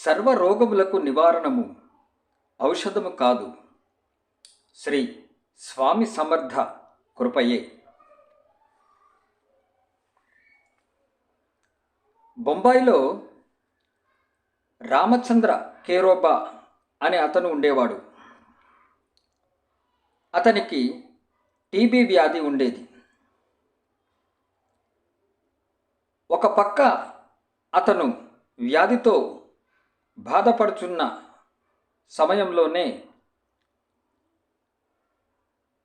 సర్వరోగములకు నివారణము ఔషధము కాదు. శ్రీ స్వామి సమర్థ కృపయే. బొంబాయిలో రామచంద్ర కేరోబా అనే అతను ఉండేవాడు. అతనికి టీబీ వ్యాధి ఉండేది. ఒక పక్క అతను వ్యాధితో బాధపడుచున్న సమయంలోనే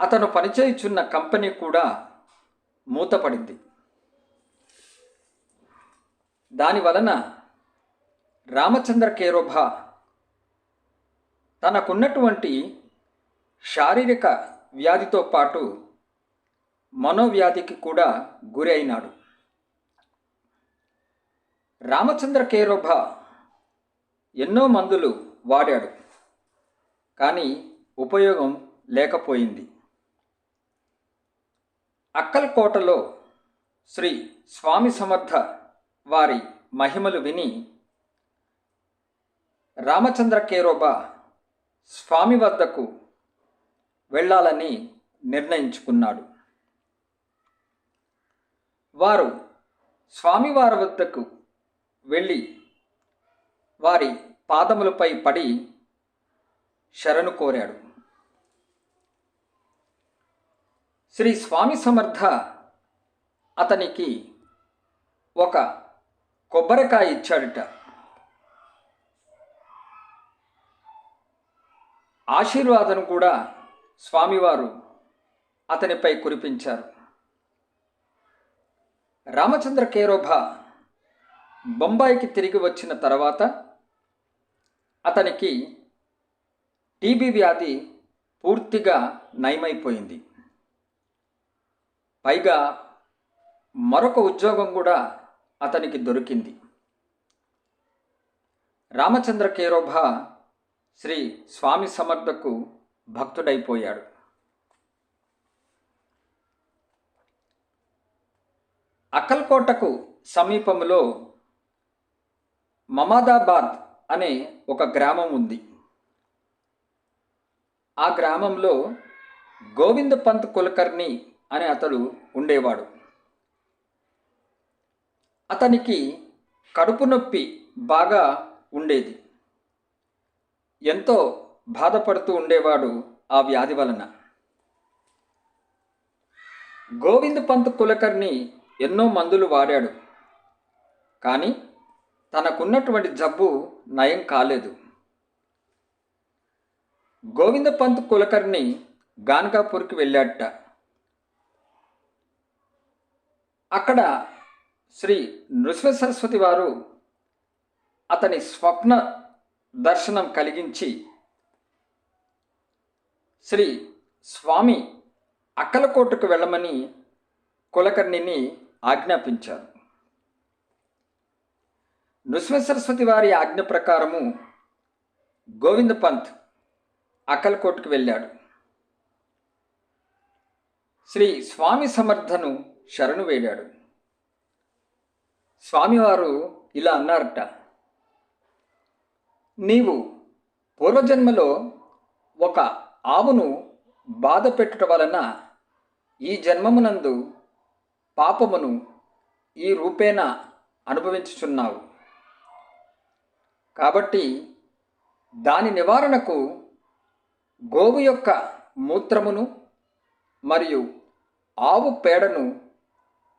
అతను పనిచేయుచున్న కంపెనీ కూడా మూతపడింది. దాని వలన రామచంద్ర కేరోభా తనకున్నటువంటి శారీరక వ్యాధితో పాటు మనోవ్యాధికి కూడా గురి అయినాడు. రామచంద్ర కేరోభా ఎన్నో మందులు వాడాడు. కానీ ఉపయోగం లేకపోయింది. అక్కల్కోటలో శ్రీ స్వామి సమర్థ వారి మహిమలు విని రామచంద్ర కేరోబా స్వామి వద్దకు వెళ్ళాలని నిర్ణయించుకున్నాడు. వారు స్వామివారి వద్దకు వెళ్ళి వారి పాదములపై పడి శరణు కోరాడు. శ్రీ స్వామి సమర్థ అతనికి ఒక కొబ్బరికాయ ఇచ్చాడట. ఆశీర్వాదం కూడా స్వామివారు అతనిపై కురిపించారు. రామచంద్ర కేరోభ బొంబాయికి తిరిగి వచ్చిన తర్వాత అతనికి టీబీ వ్యాధి పూర్తిగా నయమైపోయింది. పైగా మరొక ఉద్యోగం కూడా అతనికి దొరికింది. రామచంద్ర కేరోభా శ్రీ స్వామి సమర్థకు భక్తుడైపోయాడు. అక్కల్కోటకు సమీపంలో మమాదాబాద్ అనే ఒక గ్రామం ఉంది. ఆ గ్రామంలో గోవింద్ పంత్ కులకర్ణి అనే అతడు ఉండేవాడు. అతనికి కడుపు నొప్పి బాగా ఉండేది. ఎంతో బాధపడుతూ ఉండేవాడు ఆ వ్యాధి వలన. గోవింద్ పంత్ కులకర్ణి ఎన్నో మందులు వాడాడు. కానీ తనకున్నటువంటి జబ్బు నయం కాలేదు. గోవింద పంత్ కులకర్ణి గాన్గాపూర్కి వెళ్ళాడట. అక్కడ శ్రీ నృసింహ సరస్వతి వారు అతని స్వప్న దర్శనం కలిగించి శ్రీ స్వామి అక్కలకోటకు వెళ్ళమని కులకర్ణిని ఆజ్ఞాపించారు. నృసింహ సరస్వతి వారి ఆజ్ఞ ప్రకారము గోవింద పంత్ అక్కలకోటకు వెళ్ళాడు. శ్రీ స్వామి సమర్థను శరణు వేడాడు స్వామివారు ఇలా అన్నారట నీవు పూర్వజన్మలో ఒక ఆవును బాధ పెట్టుట వలన ఈ జన్మమునందు పాపమును ఈ రూపేణ అనుభవించుచున్నావు. కాబట్టి దాని నివారణకు గోవు యొక్క మూత్రమును మరియు ఆవు పేడను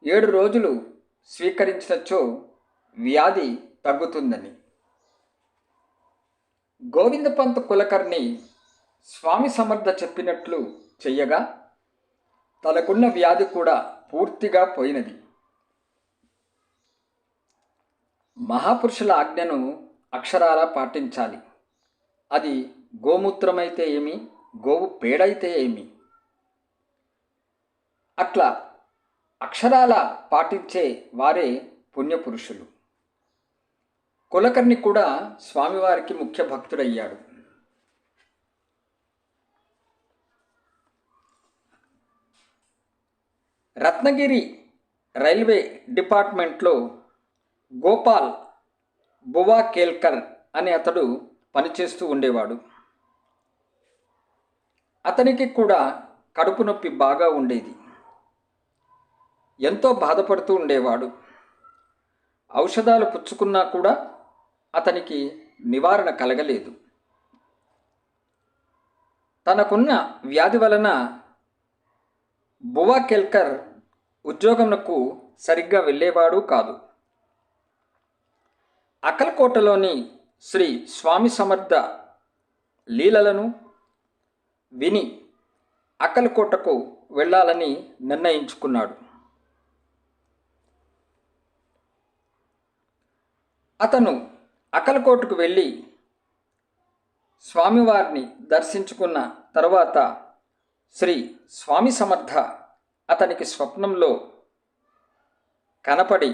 ఏడు రోజులు స్వీకరించినచో వ్యాధి తగ్గుతుందని. గోవిందపంత్ కులకర్ణి స్వామి సమర్థ చెప్పినట్లు చెయ్యగా తనకున్న వ్యాధి కూడా పూర్తిగా పోయినది. మహాపురుషుల ఆజ్ఞను అక్షరాల పాటించాలి. అది గోమూత్రమైతే ఏమి? గోవు పేడైతే ఏమి? అట్లా అక్షరాల పాటించే వారే పుణ్యపురుషులు. కులకర్ణి కూడా స్వామివారికి ముఖ్య భక్తుడయ్యాడు. రత్నగిరి రైల్వే డిపార్ట్మెంట్లో గోపాల్ బువా కేల్కర్ అనే అతడు పనిచేస్తూ ఉండేవాడు. అతనికి కూడా కడుపు నొప్పి బాగా ఉండేది. ఎంతో బాధపడుతూ ఉండేవాడు. ఔషధాలు పుచ్చుకున్నా కూడా అతనికి నివారణ కలగలేదు. తనకున్న వ్యాధి వలన బువా కెల్కర్ ఉద్యోగంకు సరిగ్గా వెళ్ళేవాడు కాదు. అక్కలకోటలోని శ్రీ స్వామి సమర్థ లీలలను విని అక్కలకోటకు వెళ్ళాలని నిర్ణయించుకున్నాడు. అతను అక్కలకోటకు వెళ్ళి స్వామివారిని దర్శించుకున్న తరువాత శ్రీ స్వామి సమర్థ అతనికి స్వప్నంలో కనపడి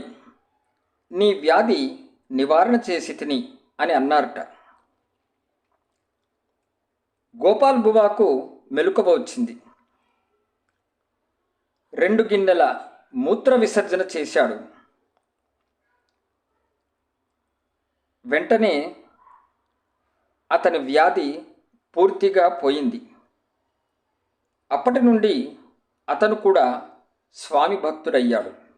నీ వ్యాధి నివారణ చేసి తిని అని అన్నారట. గోపాల్ బువాకు మెలుకవ వచ్చింది. రెండు గిన్నెల మూత్ర విసర్జన చేశాడు. వెంటనే అతని వ్యాధి పూర్తిగా పోయింది. అప్పటి నుండి అతను కూడా స్వామి భక్తుడయ్యాడు.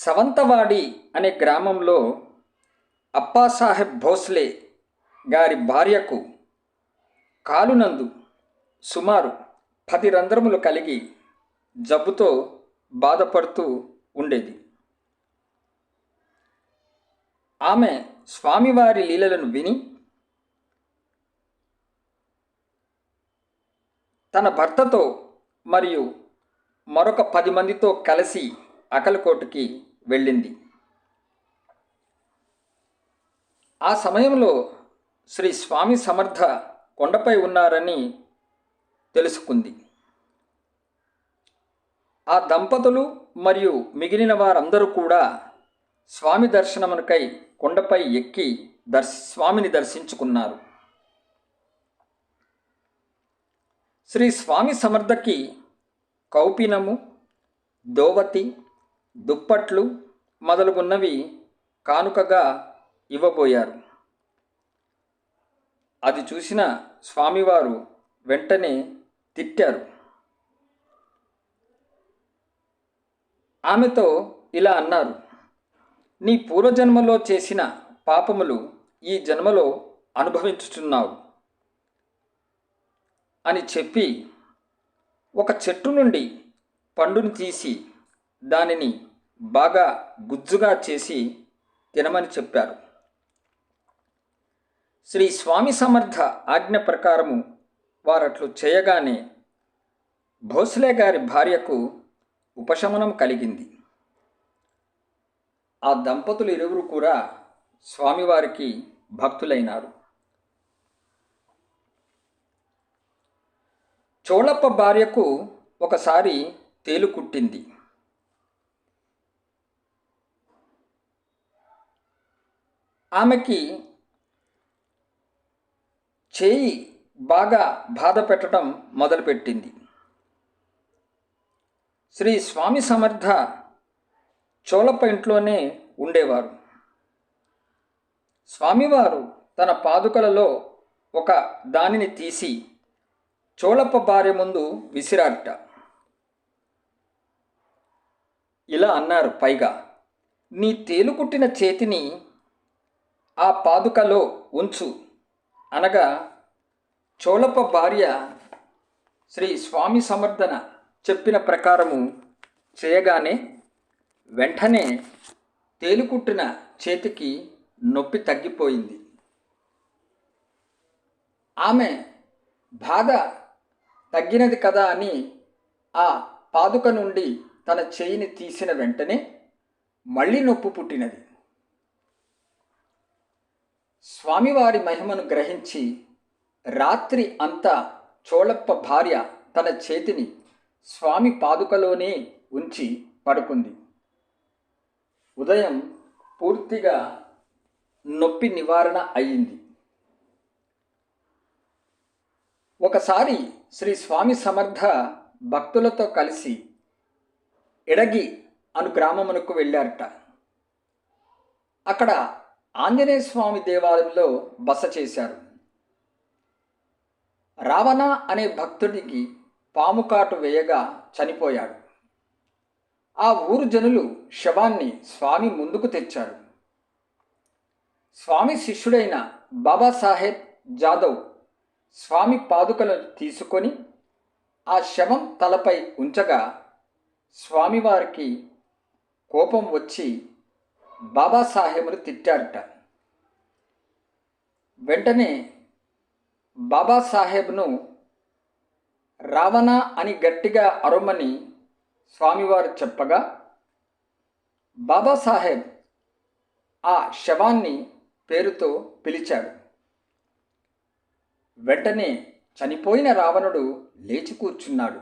సవంతవాడి అనే గ్రామంలో అప్పాసాహెబ్ భోస్లే గారి భార్యకు కాలునందు సుమారు పది రంధ్రములు కలిగి జబ్బుతో బాధపడుతూ ఉండేది. ఆమె స్వామివారి లీలలను విని తన భర్తతో మరియు మరొక పది మందితో కలిసి అకలకోటకి వెళ్ళింది. ఆ సమయంలో శ్రీ స్వామి సమర్థ కొండపై ఉన్నారని తెలుసుకుంది. ఆ దంపతులు మరియు మిగిలిన వారందరూ కూడా స్వామి దర్శనమునకై కొండపై ఎక్కి దర్శ స్వామిని దర్శించుకున్నారు. శ్రీ స్వామి సమర్థకి కౌపినము దోవతి దుప్పట్లు మొదలుగున్నవి కానుకగా ఇవ్వబోయారు. అది చూసిన స్వామివారు వెంటనే తిట్టారు. ఆమెతో ఇలా అన్నారు నీ పూర్వజన్మలో చేసిన పాపములు ఈ జన్మలో అనుభవించుచున్నావు అని చెప్పి ఒక చెట్టు నుండి పండుని తీసి దానిని బాగా గుజ్జుగా చేసి తినమని చెప్పారు. శ్రీ స్వామి సమర్థ ఆజ్ఞ ప్రకారము వారట్లు చేయగానే భోస్లే గారి భార్యకు ఉపశమనం కలిగింది. ఆ దంపతులు ఇరువురు కూడా స్వామివారికి భక్తులైనారు. చోళప్ప భార్యకు ఒకసారి తేలు ఆమెకి చేయి బాగా బాధ పెట్టడం మొదలుపెట్టింది. శ్రీ స్వామి సమర్థ చోళప్ప ఇంట్లోనే ఉండేవారు. స్వామివారు తన పాదుకలలో ఒక దానిని తీసి చోళప్ప భార్య ముందు విసిరారట. ఇలా అన్నారు పైగా నీ తేలుకుట్టిన చేతిని ఆ పాదుకలో ఉంచు. అనగా చోళప్ప భార్య శ్రీ స్వామి సమర్థన చెప్పిన ప్రకారము చేయగానే వెంటనే తేలుకుట్టిన చేతికి నొప్పి తగ్గిపోయింది. ఆమె బాధ తగ్గినది కదా అని ఆ పాదుక నుండి తన చేయిని తీసిన వెంటనే మళ్ళీ నొప్పి పుట్టినది. స్వామివారి మహిమను గ్రహించి రాత్రి అంతా చోళప్ప భార్య తన చేతిని స్వామి పాదుకలోనే ఉంచి పడుకుంది. ఉదయం పూర్తిగా నొప్పి నివారణ అయ్యింది. ఒకసారి శ్రీ స్వామి సమర్థ భక్తులతో కలిసి ఎడగి అను గ్రామమునకు వెళ్ళారట. అక్కడ ఆంజనేయ స్వామి దేవాలయంలో బస చేశారు. రావణ అనే భక్తుడికి పాము కాటు వేయగా చనిపోయాడు. ఆ ఊరు జనులు శవాన్ని స్వామి ముందుకు తెచ్చారు. స్వామి శిష్యుడైన బాబాసాహెబ్ జాదవ్ స్వామి పాదుకలను తీసుకొని ఆ శవం తలపై ఉంచగా స్వామివారికి కోపం వచ్చి బాబాసాహెబ్ను తిట్టారట. వెంటనే బాబాసాహెబ్ను రావణ అని గట్టిగా అరమని స్వామివారు చెప్పగా బాబాసాహెబ్ ఆ శవాన్ని పేరుతో పిలిచాడు. వెంటనే చనిపోయిన రావణుడు లేచి కూర్చున్నాడు.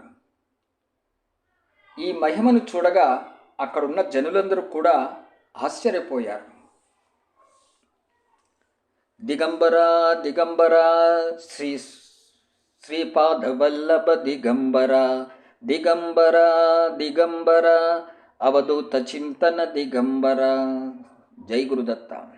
ఈ మహిమను చూడగా అక్కడున్న జనులందరూ కూడా ఆశ్చర్యపోయారు. దిగంబర దిగంబర శ్రీ శ్రీపాదవల్లభ దిగంబర దిగంబర దిగంబర అవధూత చింతన దిగంబర. జై గురుదత్త